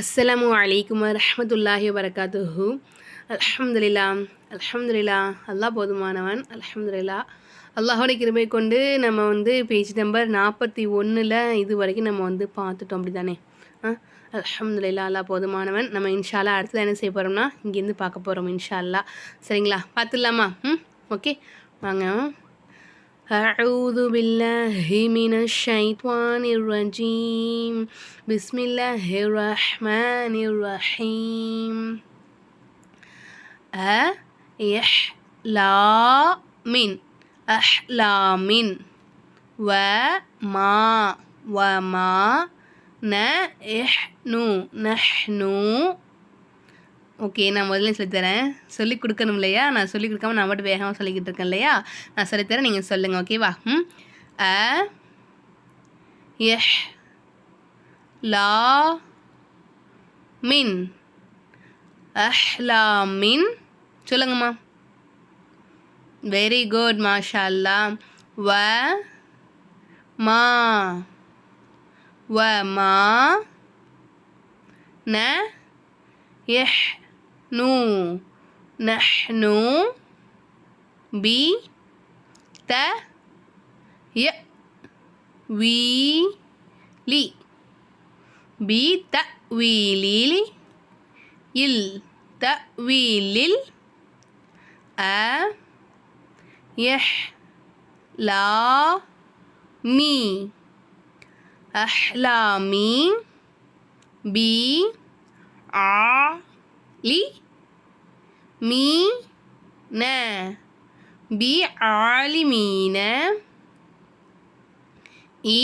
அஸ்ஸலாமு வலைக்கம் ரஹமத்துல்லாஹி வரகாத்துஹு அலமதுல்லா அலமதுல்லா அல்லாஹ் போதுமானவன் அலமதுல்லா அல்லாஹோட கிருபை கொண்டு நம்ம வந்து பேஜ் நம்பர் நாற்பத்தி ஒன்றில் இது வரைக்கும் நம்ம வந்து பார்த்துட்டோம் அப்படி தானே ஆ அல்ஹம்துலில்லா அல்லாஹ் போதுமானவன். நம்ம இன்ஷால்லா அடுத்தது என்ன செய்ய போகிறோம்னா இங்கேருந்து பார்க்க போகிறோம் இன்ஷா அல்லா சரிங்களா? பார்த்துடலாமா? ம் ஓகே. வாங்க. أعوذ بالله من الشيطان الرجيم. بسم الله الرحمن الرحيم. أحلام أحلام وما وما نحن نحن. ஓகே நான் முதல்ல சொல்லித்தரேன் சொல்லி கொடுக்கணும் இல்லையா? நான் சொல்லி கொடுக்காம நான் மட்டும் வேகமாக சொல்லிக்கிட்டு இருக்கேன் இல்லையா? நான் சொல்லித்தரேன் நீங்கள் சொல்லுங்கள் ஓகேவா ம். அ எஹ் லா மின். அஹ்லா மின். சொல்லுங்கம்மா. வெரி குட் மாஷா அல்லா வ மா. வ மா. ந எஹ் نو نحن بي ت ي وي لي. بتأويل ال تأويل أ يح لا مي. أحلامي بي ع லி? மீ ந. பி ஆலிமீன. இ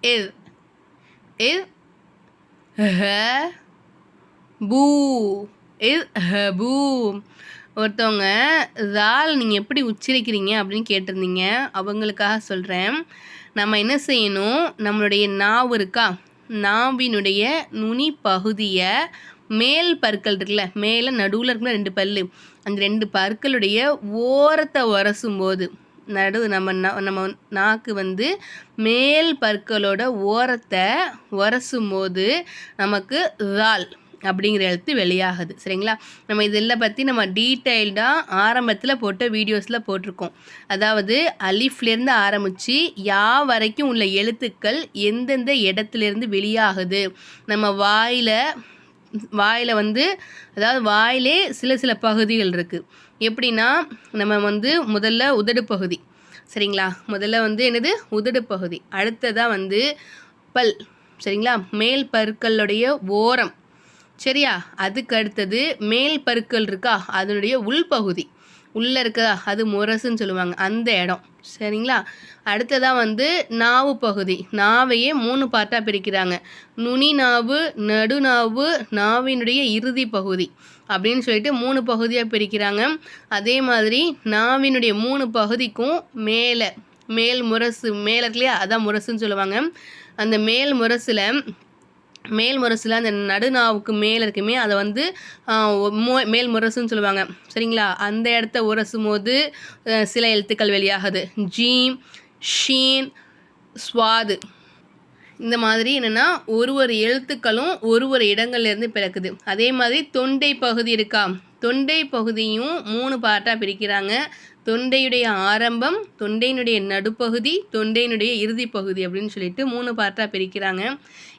இல் இல் ஹ பூ. இல் ஹ பூ. ஒருத்தவங்க ரால் நீங்கள் எப்படி உச்சரிக்கிறீங்க அப்படின்னு கேட்டிருந்தீங்க. அவங்களுக்காக சொல்கிறேன் நம்ம என்ன செய்யணும்? நம்மளுடைய நாவு இருக்கா? நாவினுடைய நுனி பகுதியை மேல் பற்கள் இருக்குல்ல மேலே நடுவில் இருக்குல்ல ரெண்டு பல் அந்த ரெண்டு பற்களுடைய ஓரத்தை உரசும் போது நடு நம்ம நம்ம நாக்கு வந்து மேல் பற்களோட ஓரத்தை உரசும் போது நமக்கு ரால் அப்படிங்கிற எழுத்து வெளியாகுது. சரிங்களா? நம்ம இதெல்லாம் பற்றி நம்ம டீட்டெயில்டாக ஆரம்பத்தில் போட்ட வீடியோஸில் போட்டிருக்கோம். அதாவது அலிஃப்லேருந்து ஆரம்பித்து யா வரைக்கும் உள்ள எழுத்துக்கள் எந்தெந்த இடத்துலேருந்து வெளியாகுது? நம்ம வாயில் வாயில் வந்து அதாவது வாயிலே சில சில பகுதிகள் இருக்குது எப்படின்னா நம்ம வந்து முதல்ல உதடு பகுதி. சரிங்களா? முதல்ல வந்து என்னது? உதடு பகுதி. அடுத்ததாக வந்து பல். சரிங்களா? மேல் பருக்களுடைய ஓரம். சரியா? அதுக்கு அடுத்தது மேல் பருக்கள் இருக்கா? அதனுடைய உள்பகுதி உள்ளே இருக்குதா? அது முரசுன்னு சொல்லுவாங்க. அந்த இடம். சரிங்களா? அடுத்ததாக வந்து நாவு பகுதி. நாவையே மூணு பார்ட்டாக பிரிக்கிறாங்க. நுனி நாவு நடுநாவு நாவினுடைய இறுதி பகுதி அப்படின்னு சொல்லிட்டு மூணு பகுதியாக பிரிக்கிறாங்க. அதே மாதிரி நாவினுடைய மூணு பகுதிக்கும் மேலே மேல் முரசு மேலே இல்லையா அதான் முரசுன்னு சொல்லுவாங்க. அந்த மேல் முரசில் மேல் முரசில் அந்த நடுநாவுக்கு மேலே இருக்குமே அதை வந்து மேல் முரசுன்னு சொல்லுவாங்க. சரிங்களா? அந்த இடத்த உரசும் போது சில எழுத்துக்கள் வெளியாகுது. ஜீம் ஷீன் ஸ்வாது. இந்த மாதிரி என்னென்னா ஒரு ஒரு எழுத்துக்களும் ஒரு ஒரு இடங்கள்லேருந்து பிறக்குது. அதே மாதிரி தொண்டை பகுதி இருக்கா? தொண்டை பகுதியும் மூணு பார்ட்டாக பிரிக்கிறாங்க. தொண்டையுடைய ஆரம்பம் தொண்டையினுடைய நடுப்பகுதி தொண்டையினுடைய இறுதி பகுதி அப்படின்னு சொல்லிட்டு மூணு பார்ட்டாக பிரிக்கிறாங்க.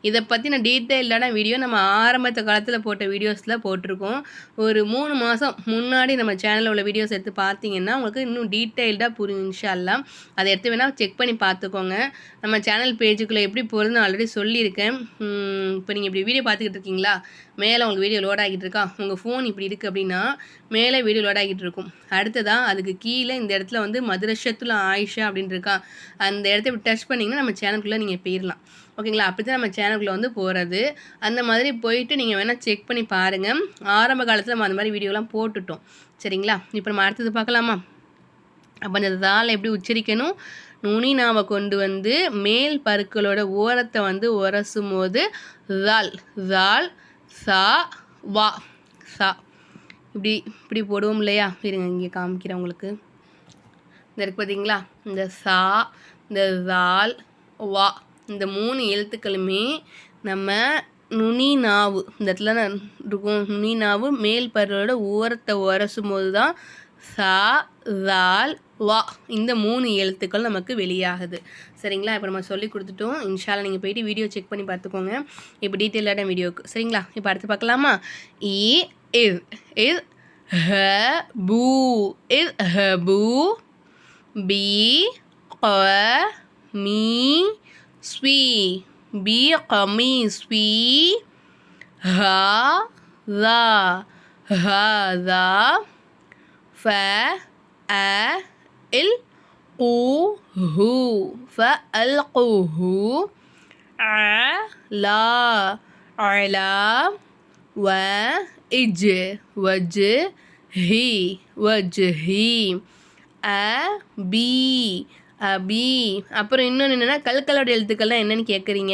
இதை பற்றின டீட்டெயிலான வீடியோ நம்ம ஆரம்பத்த காலத்தில் போட்ட வீடியோஸில் போட்டிருக்கோம். ஒரு மூணு மாதம் முன்னாடி நம்ம சேனலில் உள்ள வீடியோஸ் எடுத்து பார்த்தீங்கன்னா உங்களுக்கு இன்னும் டீட்டெயில்டாக புரியும் இன்ஷால்லாம் அதை எடுத்து வேணால் செக் பண்ணி பார்த்துக்கோங்க. நம்ம சேனல் பேஜுக்குள்ளே எப்படி போகிறதுன்னு ஆல்ரெடி சொல்லியிருக்கேன். இப்போ நீங்கள் இப்படி வீடியோ பார்த்துக்கிட்டு இருக்கீங்களா? மேலே உங்களுக்கு வீடியோ லோட் ஆகிட்டு இருக்கா? உங்கள் ஃபோன் இப்படி இருக்குது அப்படின்னா மேலே வீடியோ லோட் ஆகிட்டு இருக்கும். அடுத்ததான் அதுக்கு கீழே இந்த இடத்துல வந்து மதுரஷத்துல ஆயிஷா அப்படின்னு இருக்கா அந்த இடத்த டச் பண்ணிங்கன்னா நம்ம சேனலுக்குள்ளே நீங்கள் போயிடலாம் ஓகேங்களா? அப்படி தான் நம்ம சேனலுக்குள்ளே வந்து போகிறது அந்த மாதிரி போயிட்டு நீங்கள் வேணால் செக் பண்ணி பாருங்கள் ஆரம்ப காலத்தில் நம்ம அந்த மாதிரி வீடியோலாம் போட்டுட்டோம். சரிங்களா? இப்போ நம்ம அடுத்தது பார்க்கலாமா? அப்போ அந்த தால் எப்படி உச்சரிக்கணும்? நுனி நாவை கொண்டு வந்து மேல் பருக்களோட ஓரத்தை வந்து உரசும் போது தால் தால் சா வா சா. இப்படி இப்படி போடுவோம் இல்லையா? இருங்க இங்கே காமிக்கிறேன் உங்களுக்கு. இந்த இருக்கு பார்த்தீங்களா இந்த சா இந்த தால் வா. இந்த மூணு எழுத்துக்களுமே நம்ம நுனி நாவு இந்த இடத்துல தான் இருக்கும். நுனி நாவு மேல் பருவோட ஓரத்தை உரசும் போது தான் சா ரால் வா. இந்த மூணு எழுத்துக்கள் நமக்கு வெளியாகுது. சரிங்களா? இப்போ நம்ம சொல்லி கொடுத்துட்டோம். இன்ஷால நீங்கள் போயிட்டு வீடியோ செக் பண்ணி பார்த்துக்கோங்க. இப்போ டீட்டெயிலான வீடியோக்கு சரிங்களா? இப்போ அடுத்து பார்க்கலாமா? இ இர் இர் ஹ பூ இர் ஹ பூ பி க மீ ஸ்வீ வ இஜ் வஜ் ஹி வஜ் ஹி அ பி அபி அப்புறம் இன்னொன்று என்னென்னா கல்களோட எழுத்துக்கள்லாம் என்னென்னு கேட்குறீங்க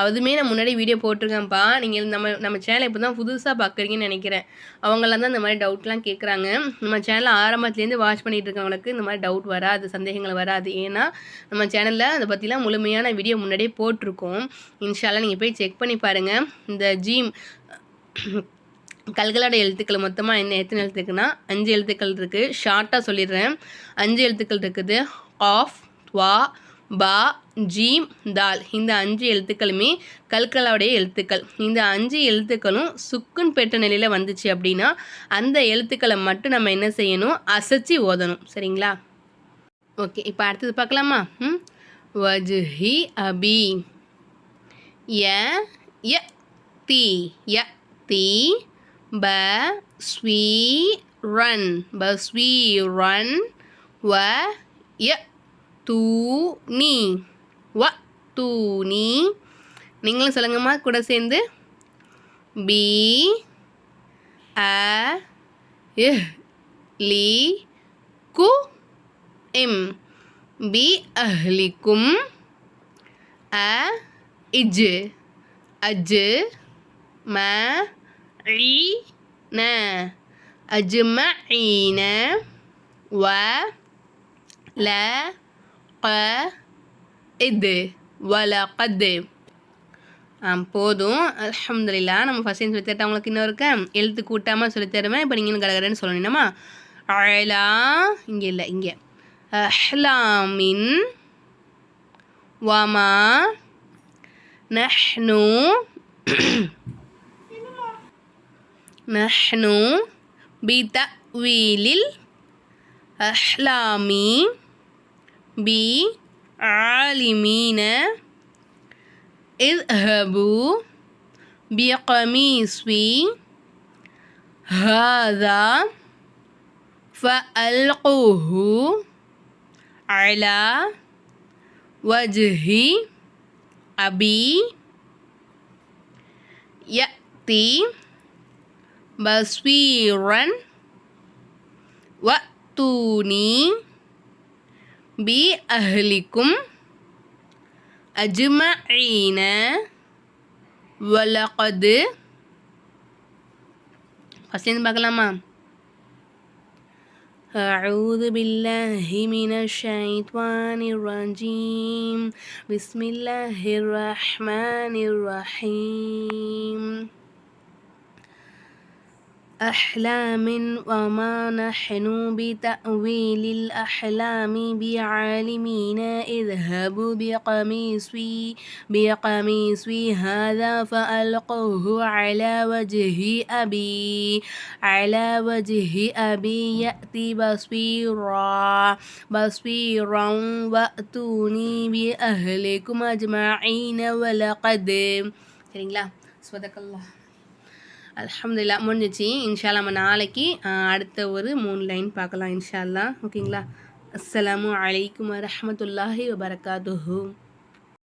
அதுவுமே நான் முன்னாடி வீடியோ போட்டிருக்கேன்ப்பா. நீங்கள் நம்ம நம்ம சேனலை இப்போ தான் புதுசாக பார்க்குறீங்கன்னு நினைக்கிறேன். அவங்களாம் தான் இந்த மாதிரி டவுட்லாம் கேட்குறாங்க நம்ம சேனலில் ஆரம்பத்துலேருந்து வாட்ச் பண்ணிகிட்டு இருக்கவங்களுக்கு இந்த மாதிரி டவுட் வராது சந்தேகங்கள் வராது. ஏன்னா நம்ம சேனலில் அதை பற்றிலாம் முழுமையான வீடியோ முன்னாடியே போட்டிருக்கோம். இன்ஷால்லாம் நீங்கள் போய் செக் பண்ணி பாருங்கள் இந்த ஜிம் கல்களோட எழுத்துக்கள் மொத்தமாக என்ன எத்தனை எழுத்துக்குன்னா? அஞ்சு எழுத்துக்கள் இருக்குது ஷார்ட்டாக சொல்லிடுறேன். அஞ்சு எழுத்துக்கள் இருக்குது. ஆஃப் வா பா ஜீம் தால் இந்த அஞ்சு எழுத்துக்களுமே கல்கலாவுடைய எழுத்துக்கள். இந்த அஞ்சு எழுத்துக்களும் சுக்குன் பெற்ற நிலையில் வந்துச்சு அப்படின்னா அந்த எழுத்துக்களை மட்டும் நம்ம என்ன செய்யணும்? அசைச்சி ஓதணும். சரிங்களா? ஓகே இப்போ அடுத்தது பார்க்கலாமா? ம்? வஜுஹி அபி. ய ய தி ய. தி ப ஸ்வீ ரன் ப ஸ்வீ ரன் வ ய தூ நீ வ தூ நீ நீங்களும் சொல்லுங்கம்மா கூட சேர்ந்து பி அ லி கு இம் பி அஹ்லிக்கும் அ இஜ் அஜ் ம ஈன அஜ்மஈன வ ல க இது வலகது போதும். அலமதுல்லா நம்ம ஃபஸ்ட் சொல்லி தரட்டா? உங்களுக்கு இன்னும் இருக்க? எழுத்து கூட்டாமல் சொல்லி தருவேன் இப்போ நீங்கள் கடகடன்னு சொல்லணும்மா அழலா இங்கே இல்லை இங்கே. அஹ்லாமின் வமா நஹ்னு نحن بتأويل الأحلام بعالمين. اذهبوا بقميصي هذا فألقوه على وجه أبي. يأتي بصيرا وأتوني பி அஹ்லிக்கும் அஜ்மஈன வலகது ஃபஸ்ட்லேருந்து பார்க்கலாமா أعوذ بالله من الشيطان الرجيم بسم الله الرحمن الرحيم أحلام وما نحن بتأويل الأحلام بعالمين اذهبوا بقميصي بقميصي هذا فألقوه على وجه أبي على وجه أبي يأتي بصيرا بصيرا وأتوني بأهلكم أجمعين ولقد சரிங்களா ஸ்வதக்கல்லா அலமதுல்லா முடிஞ்சிச்சு. இன்ஷால்லா நம்ம நாளைக்கு அடுத்த ஒரு மூணு லைன் பார்க்கலாம் இன்ஷால்லா ஓகேங்களா? அஸ்லாம் வலைக்கம் வரமத்துல்லாஹி வபரகாத்துஹூ.